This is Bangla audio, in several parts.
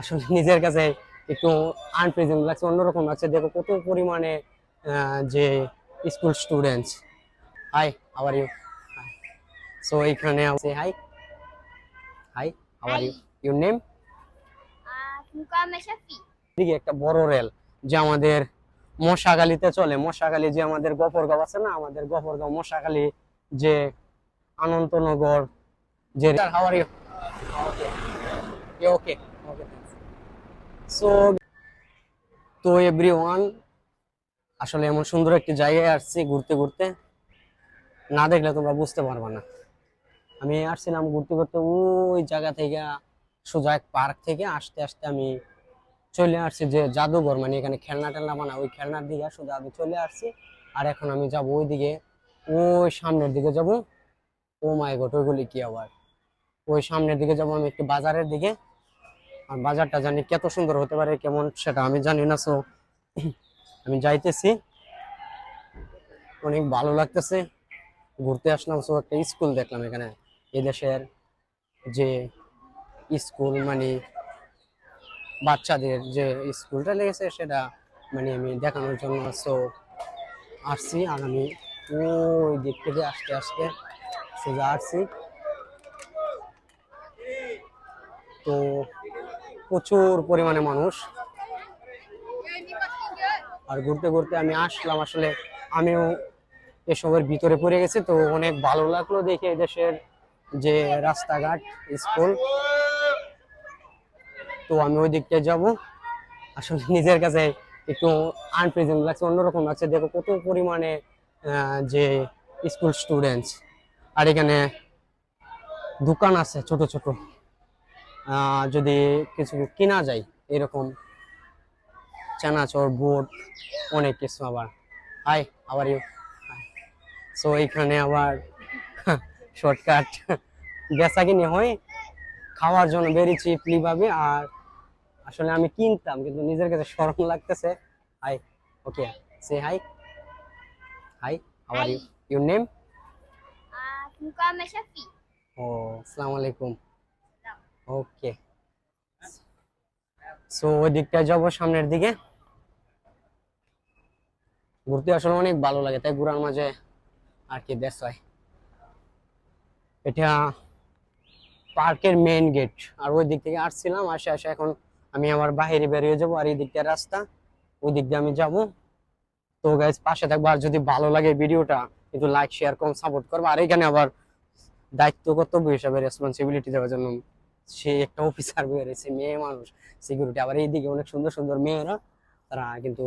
আসলে নিজের কাছে একটু আনপ্রেজেন্ট লাগছে অন্যরকম লাগছে। দেখো কত পরিমাণে যে স্কুল স্টুডেন্টস হাই আবার ইউ সো এখানে আছে হাই হাই আবার ইউ ইউর নেম দিকে একটা বড় রেল যে আমাদের মশাগালিতে চলে। মশাগালি যে আমাদের গফরগাঁও আছে না আমাদের গফরগাঁও মশাগালি যে অনন্তনগর যে হাওয়ার ইউ ওকে তো এভরিওয়ান আসলে এমন সুন্দর একটি জায়গায় আসছি ঘুরতে ঘুরতে। না দেখলে তোমরা বুঝতে পারবে না। আমি আসছিলাম ঘুরতে ঘুরতে ওই জায়গা থেকে, সোজা এক পার্ক থেকে আসতে আসতে আমি চলে আসছি যে জাদুঘর মানে এখানে খেলনা টেলনা বানা, ওই খেলনার দিকে শুধু আমি চলে আসছি। আর এখন আমি যাব ওই দিকে ওই সামনের দিকে যাব। ও মাই গড ওইগুলি কি আবার? ওই সামনের দিকে যাব আমি একটু বাজারের দিকে। আর বাজারটা জানি কত সুন্দর হতে পারে, কেমন সেটা আমি জানি না সো আমি যাইতেছি। অনেক ভালো লাগতেছে। ঘুরতে আসলাম সো একটা স্কুল দেখলাম এখানে। এদেশের যে স্কুল মানে বাচ্চাদের যে স্কুলটা লেগেছে, সেটা মানে আমি দেখানোর জন্য সো আসছি। আর আমি ওই দিক থেকে আসতে আসতে সোজা আসছি। তো প্রচুর পরিমাণে মানুষ। আর ঘুরতে ঘুরতে আমি আসলাম, আসলে আমিও এসবের ভিতরে পড়ে গেছি, তো অনেক ভালো লাগল দেখে এদেশের যে রাস্তাঘাট, স্কুল। তো আমি ওই দিকটা যাব। আসলে নিজের কাছে একটু আনপ্রেজেন্ট লাগছে, অন্যরকম লাগছে। দেখো কত পরিমাণে যে স্কুল স্টুডেন্টস আর এখানে দোকান আছে ছোট ছোট। যদি কিছু কেনা যায় এরকম চানাচর বোট অনেক কিছু আবার। হাই আবার ইউ সো এখানে আবার শর্টকাট বেচা কিনে হয় খাওয়ার জন্য বেরিয়েছি পাবে আর আসলে আমি কিনতাম কিন্তু নিজের কাছে শরম লাগতেছে। হাই ওকে সে হাই হাই আবার ইউ ইউর নেম মুকামে শাফি ও আসসালামু আলাইকুম ওকে। সো ওই দিকটায় যাব সামনের দিকে। ঘুরতে আসলে অনেক ভালো লাগে, তাই ঘোরার মাঝে আর কি দেশ হয়। এটা পার্কের মেইন গেট আর ওই দিক থেকে আসছিলাম, আসে আসে এখন আমি আমার বাইরে বেরিয়ে যাব আর এই দিকটা রাস্তা ওই দিক দিয়ে আমি যাব। তো গাইজ পাশে থাকব। আর যদি ভালো লাগে ভিডিওটা একটু লাইক শেয়ার কম সাপোর্ট করব। আর এখানে আবার দায়িত্ব, কর্তব্য হিসাবে রেসপন্সিবিলিটি দেওয়ার জন্য সে একটা অফিসার বেরিয়েছে মেয়ে মানুষ সিকিউরিটি আবার এইদিকে অনেক সুন্দর সুন্দর মেয়েরা, তারা কিন্তু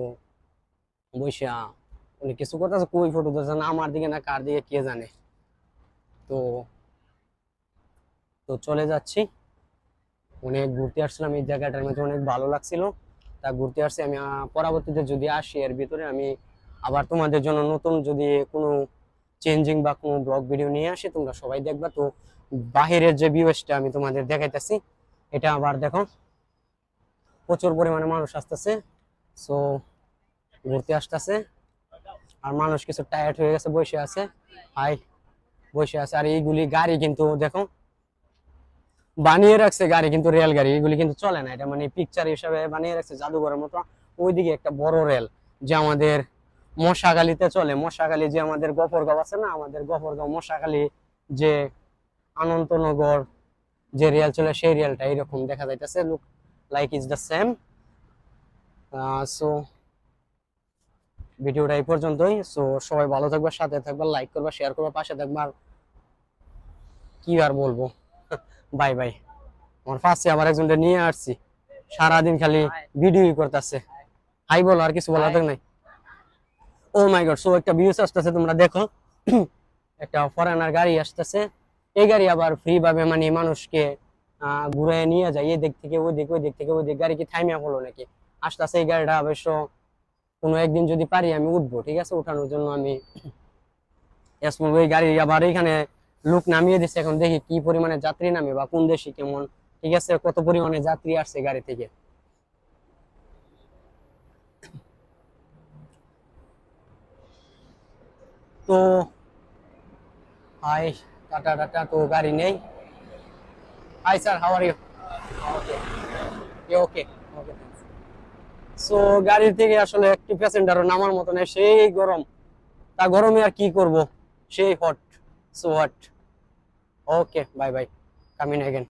বৈশা অনেক কিছু করতেছে, কই ফটো ধরছে না, আমার দিকে না কার দিকে কে জানে। তো তো চলে যাচ্ছি। অনেক ঘুরতে আসছিলাম, এই জায়গাটার মধ্যে অনেক ভালো লাগছিল। তা ঘুরতে আসছি, আমি পরবর্তীতে যদি আসি, এর ভিতরে আমি আবার তোমাদের জন্য নতুন যদি কোনো চেঞ্জিং বা কোনো ব্লগ ভিডিও নিয়ে আসি, তোমরা সবাই দেখবা। তো বাহিরের যে ভিউসটা আমি তোমাদের দেখাইতেছি, এটা আবার দেখো, প্রচুর পরিমাণে মানুষ আসতেছে। সো ঘুরতে আসতেছে। আর মানুষ কিছু টায়ার্ড হয়ে গেছে, বসে আছে। হাই বসে আছে। আর এইগুলি গাড়ি কিন্তু দেখো, বানিয়ে রাখছে গাড়ি কিন্তু রেল গাড়ি। এগুলি কিন্তু চলে না। এটা মানে পিকচার হিসাবে বানিয়ে রাখছে জাদুঘরের মতো। ওইদিকে একটা বড় রেল, যে আমাদের মশাগালিতে চলে। মশাগালি যে আমাদের গফরগাঁও আছে না আমাদের গফরগাঁও মশাগালি যে অনন্তনগর যে রিয়াল চলে সেই রিয়ালটা এরকম দেখা যাইতেছে। Look like is the same so ভিডিওটা এই পর্যন্তই। সো সবাই ভালো থাকবে সাথে থাকবে লাইক করবে শেয়ার করবে পাশে থাকবে। আর কি আর বলব? বাই বাই আমার পাশে আবার একজনটা নিয়ে আসছি। সারাদিন খালি ভিডিওই করতেছে। হাই বলো আর কিছু বলা বলার নাই? ও মাই গড সো একটা ভিউস আসতেছে, তোমরা দেখো। একটা ফরেনার গাড়ি আসতেছে। এই গাড়ি আবার ফ্রি ভাবে মানে মানুষকে ঘুরে নিয়ে যায়। এই দিক থেকে ওই দিক ওই দিক থেকে ওই দিক গাড়ি কি থাইমিয়া হলো নাকি? আসতেছে এই গাড়িটা, অবশ্য কোনো একদিন যদি পারি আমি উঠবো, ঠিক আছে? উঠানোর জন্য আমি ওই গাড়ি আবার এখানে লোক নামিয়ে দিচ্ছে এখন দেখি কি পরিমাণে যাত্রী নামে বা কোন দেশে কেমন, ঠিক আছে? কত পরিমাণে যাত্রী আসছে গাড়ি থেকে। তো হাই, টাটা টাটা, তো গাড়ি নেই। Hi sir how are you okay okay so গাড়ির থেকে আসলে একটি প্যাসেঞ্জারও নামার মতো নেই, সেই গরম। তা গরমে আর কি করব? সেই hot so hot okay bye bye coming again